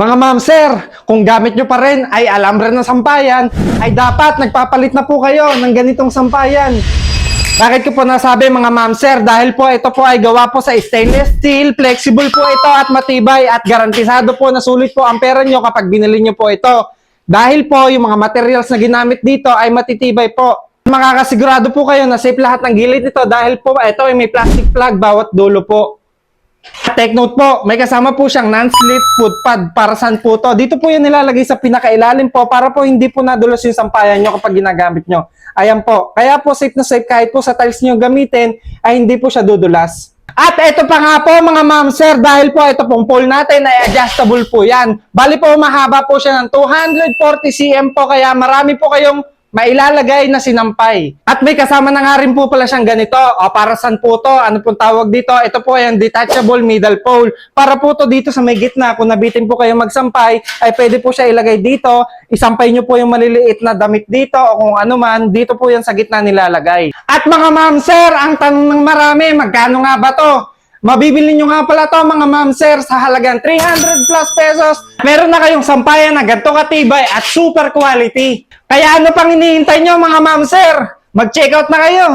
Mga ma'am sir, kung gamit nyo pa rin ay alambre ng sampayan, ay dapat nagpapalit na po kayo ng ganitong sampayan. Bakit ko po nasabi mga ma'am sir? Dahil po ito po ay gawa po sa stainless steel, flexible po ito at matibay at garantisado po na sulit po ang pera nyo kapag binili nyo po ito. Dahil po yung mga materials na ginamit dito ay matitibay po. Makakasigurado po kayo na safe lahat ng gilid nito dahil po ito ay may plastic plug bawat dulo po. Take note po, may kasama po siyang non-slip foot pad. Para saan po to? Dito po yan nilalagay sa pinakailalim po para po hindi po nadulas yung sampayan nyo kapag ginagamit nyo. Ayan po. Kaya po safe na safe kahit po sa tiles nyo gamitin ay hindi po siya dudulas. At ito pa nga po mga ma'am sir, dahil po ito pong pole natin ay adjustable po yan. Bali po mahaba po siya ng 240 cm po kaya marami po kayong mailalagay na sinampay. At may kasama na nga rin po pala siyang ganito. O para saan po to? Ano pong tawag dito? Ito po ay ang detachable middle pole. Para po to dito sa may gitna. Kung nabitin po kayo magsampay, ay pwede po siya ilagay dito. Isampay nyo po yung maliliit na damit dito o kung ano man, dito po yan sa gitna nilalagay. At mga ma'am sir, ang tanong ng marami, magkano nga ba to? Mabibili nyo nga pala to mga ma'am sir sa halagang 300 plus pesos. Meron na kayong sampayan na ganito katibay at super quality. Kaya ano pang hinihintay nyo mga ma'am sir? Mag-check out na kayo.